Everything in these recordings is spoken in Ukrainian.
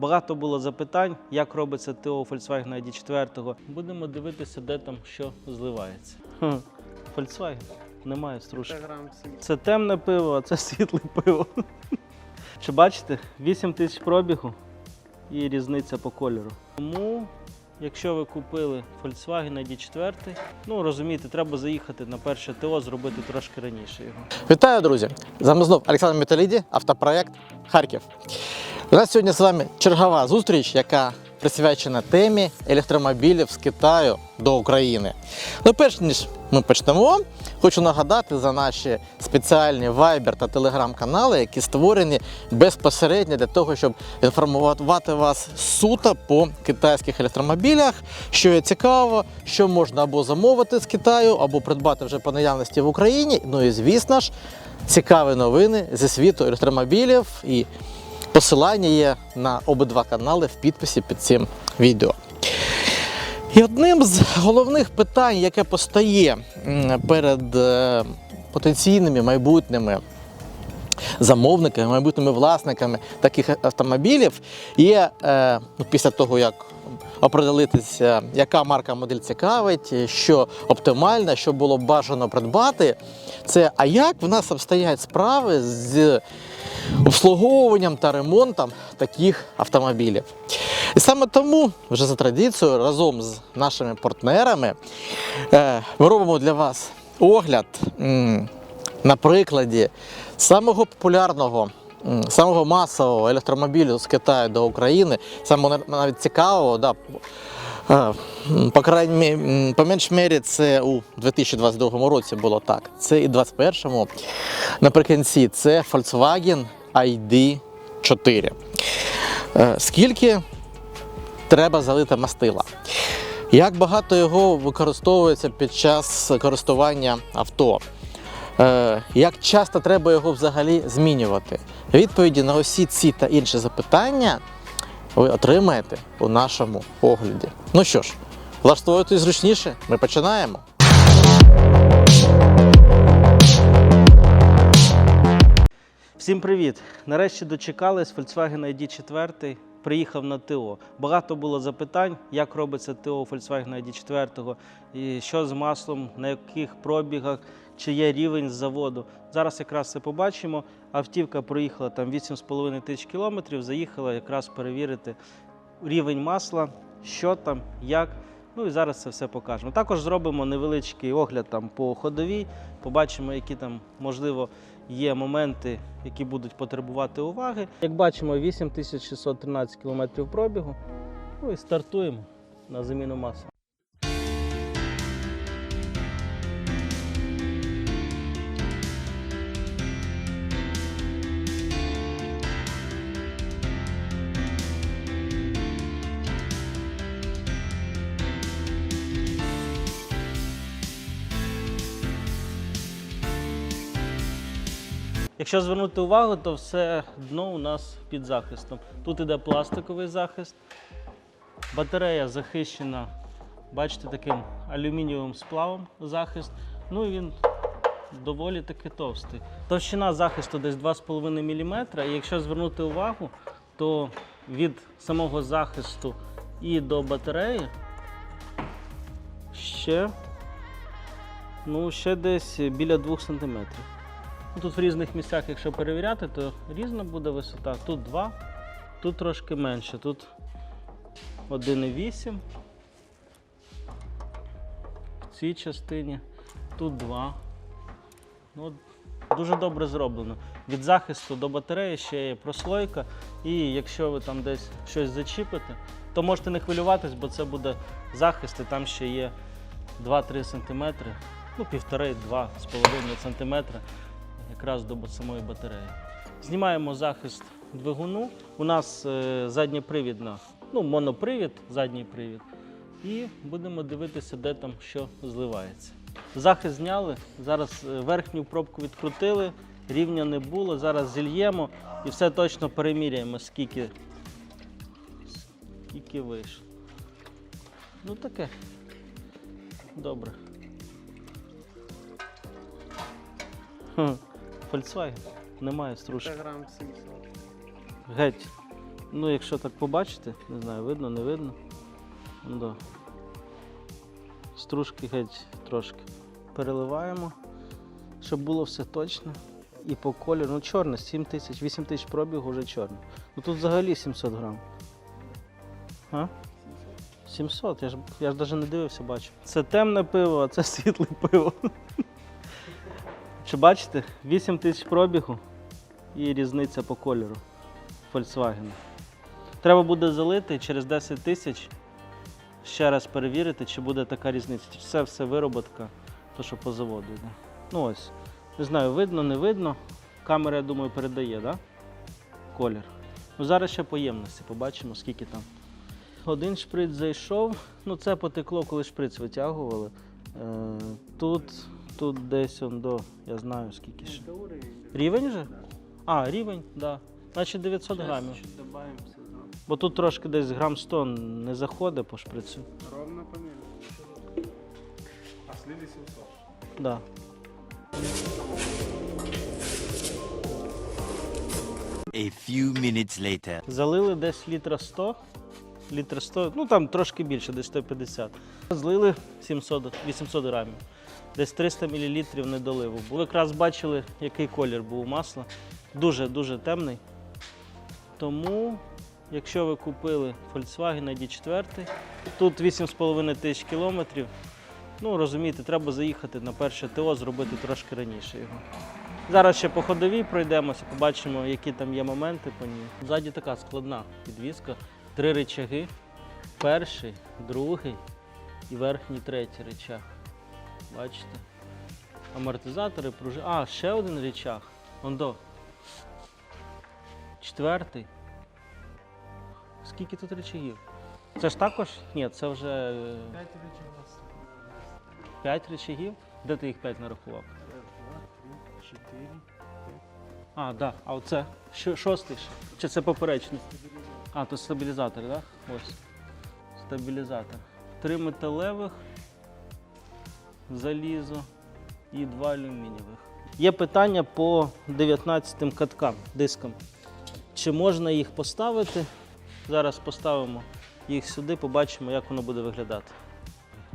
Багато було запитань, як робиться ТО Volkswagen ID4. Будемо дивитися, де там що зливається. Хм, Volkswagen немає стружки. Це темне пиво, а це світле пиво. Чи бачите, 8 тисяч пробігу і різниця по кольору. Тому, якщо ви купили Volkswagen ID4, ну розумієте, треба заїхати на перше ТО, зробити трошки раніше його. Вітаю, друзі! З вами знов Олександр Металіді, автопроект Харків. У нас сьогодні з вами чергова зустріч, яка присвячена темі електромобілів з Китаю до України. Ну, перш ніж ми почнемо, хочу нагадати за наші спеціальні Viber та Telegram канали, які створені безпосередньо для того, щоб інформувати вас суто по китайських електромобілях, що є цікаво, що можна або замовити з Китаю, або придбати вже по наявності в Україні. Ну і звісно ж, цікаві новини зі світу електромобілів і посилання є на обидва канали в підписі під цим відео. І одним з головних питань, яке постає перед е, потенційними майбутніми замовниками, майбутніми власниками таких автомобілів, є е, ну, після того, як определитися, яка марка модель цікавить, що оптимальна, що було б бажано придбати, це а як в нас обстоять справи з обслуговуванням та ремонтом таких автомобілів. І саме тому, вже за традицією, разом з нашими партнерами е, ми робимо для вас огляд на прикладі самого популярного. Самого масового електромобілю з Китаю до України, самого навіть цікавого, да, по крайній по менш мірі, це у 2022 році було так. Це і 2021 наприкінці це Volkswagen ID4. Е, Скільки треба залити мастила? Як багато його використовується під час користування авто? Е, Як часто треба його взагалі змінювати? Відповіді на усі ці та інші запитання ви отримаєте у нашому огляді. Ну що ж, влаштовуйтесь зручніше, ми починаємо. Всім привіт! Нарешті дочекались Volkswagen ID4. Приїхав на ТО. Багато було запитань, як робиться ТО Volkswagen ID4, і що з маслом, на яких пробігах, чи є рівень з заводу. Зараз якраз це побачимо. Автівка проїхала там 8,5 тисяч кілометрів, заїхала якраз перевірити рівень масла, що там, як. Ну і зараз це все покажемо. Також зробимо невеличкий огляд там по ходовій, побачимо, які там можливо є моменти, які будуть потребувати уваги. Як бачимо, 8613 км пробігу. Ну і стартуємо на заміну масла. Якщо звернути увагу, то все дно у нас під захистом. Тут іде пластиковий захист, батарея захищена, бачите, таким алюмінієвим сплавом захист. Ну і він доволі таки товстий. Товщина захисту десь 2,5 мм. І якщо звернути увагу, то від самого захисту і до батареї ще, ну, ще десь біля 2 см. Ну, Тут в різних місцях, якщо перевіряти, то різна буде висота. Тут 2, тут трошки менше. Тут 1,8 в цій частині, тут 2. Ну, дуже добре зроблено. Від захисту до батареї ще є прослойка. І якщо ви там десь щось зачіпите, то можете не хвилюватись, бо це буде захист, і там ще є 2-3 см, ну 1,5-2,5 см якраз до самої батареї. Знімаємо захист двигуну. У нас е, задньопривідна, ну, монопривід, задній привід. І будемо дивитися, де там що зливається. Захист зняли, зараз е, верхню пробку відкрутили, рівня не було. Зараз зільємо і все точно переміряємо, скільки, скільки вийшло. Ну таке. Добре. Volkswagen немає стружки. грам 700. Геть. Ну, якщо так побачите, не знаю, видно, не видно. Ну, да. Стружки геть трошки переливаємо, щоб було все точно. І по кольору, ну чорне, 7 тисяч, 8 тисяч пробігу вже чорне. Ну тут взагалі 700 грам. А? 700, я ж, я ж навіть не дивився, бачу. Це темне пиво, а це світле пиво. Чи бачите? 8 тисяч пробігу і різниця по кольору Volkswagen. Треба буде залити через 10 тисяч. Ще раз перевірити, чи буде така різниця. Чи Це все вироботка, то що по заводу йде. Ну ось. Не знаю, видно, не видно. Камера, я думаю, передає, да? Колір. Ну зараз ще по ємності, побачимо, скільки там. Один шприц зайшов. Ну це потекло, коли шприц витягували. Е, тут, тут десь он до, я знаю скільки ще. Рівень вже? А, рівень, так. Да. Значить 900 грамів. Бо тут трошки десь грам 100 не заходить по шприцю. Ровно померили. А слили 700. Да. A few minutes later. Залили десь літра 100. Літра 100, ну там трошки більше, десь 150. Злили 700, 800 грамів. Десь 300 мл недоливу. Ви якраз бачили, який колір був масла. Дуже-дуже темний. Тому, якщо ви купили Volkswagen ID4, тут 8,5 тисяч кілометрів. Ну, розумієте, треба заїхати на перше ТО, зробити трошки раніше його. Зараз ще по ходовій пройдемося, побачимо, які там є моменти по ній. Ззаді така складна підвізка. Три речаги. Перший, другий і верхній третій речаг. Бачите? Амортизатори, пружини. А, ще один речаг. Ондо. Четвертий. Скільки тут речагів? Це ж також? Ні, це вже е, 5 речей у нас. п'ять речагів. Де ти їх п'ять нарахував? Два, три, четыре. А, да. А оце шостий. Чи це поперечний? А, то стабілізатор, так? Да? Ось. Стабілізатор. Три металевих, залізо і два алюмінієвих. Є питання по 19 каткам, дискам. Чи можна їх поставити? Зараз поставимо їх сюди, побачимо, як воно буде виглядати.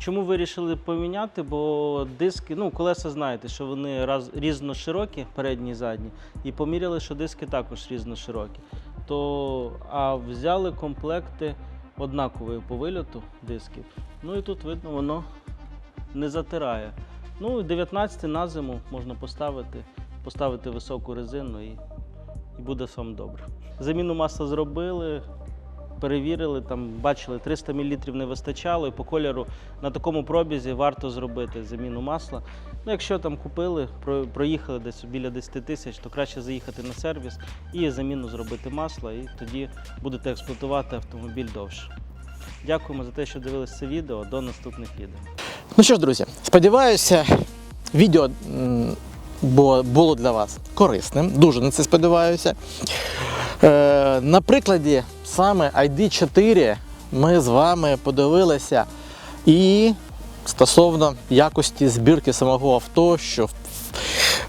Чому вирішили поміняти? Бо диски, ну, колеса знаєте, що вони раз, різно широкі, передні і задні, і поміряли, що диски також різно широкі. То, а взяли комплекти однакової по вильоту дисків. Ну і тут видно, воно не затирає. Ну 19 на зиму можна поставити, поставити високу резину і, і буде вам добре. Заміну масла зробили, перевірили, там бачили, 300 мл не вистачало, і по кольору на такому пробізі варто зробити заміну масла. Ну, якщо там купили, про- проїхали десь біля 10 тисяч, то краще заїхати на сервіс і заміну зробити масла, і тоді будете експлуатувати автомобіль довше. Дякуємо за те, що дивилися це відео. До наступних відео. Ну що ж, друзі, сподіваюся, відео було для вас корисним. Дуже на це сподіваюся. Е, на прикладі саме ID4 ми з вами подивилися і стосовно якості збірки самого авто, що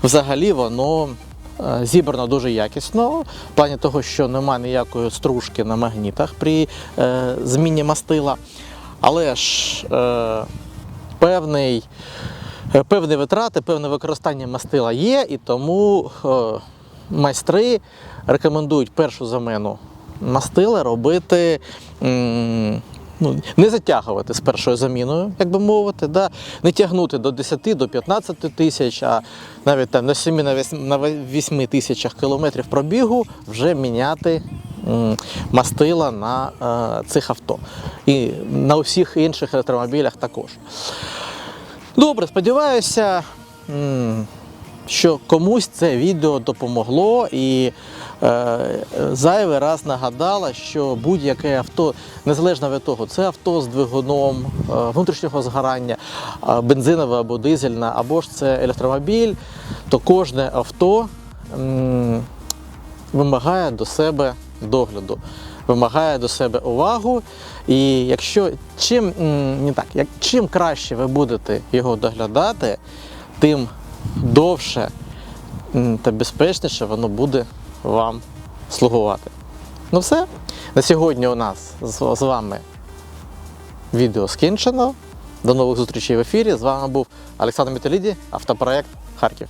взагалі воно е, зібрано дуже якісно, в плані того, що немає ніякої стружки на магнітах при е, зміні мастила. Але ж певний, певні витрати, певне використання мастила є, і тому майстри рекомендують першу замену мастила робити. Ну, не затягувати з першою заміною, як би мовити, да? не тягнути до 10 до 15 тисяч, а навіть там на 7 на 8, на 8 тисячах кілометрів пробігу вже міняти мастила на е, цих авто. І на усіх інших електромобілях також. Добре, сподіваюся, що комусь це відео допомогло і е, зайвий раз нагадала, що будь-яке авто, незалежно від того, це авто з двигуном е, внутрішнього згорання, е, бензинове або дизельне, або ж це електромобіль, то кожне авто м, вимагає до себе догляду, вимагає до себе увагу. І якщо чим не так, як чим краще ви будете його доглядати, тим довше та безпечніше воно буде вам слугувати. Ну все. На сьогодні у нас з, вами відео скінчено. До нових зустрічей в ефірі. З вами був Олександр Металіді, автопроект Харків.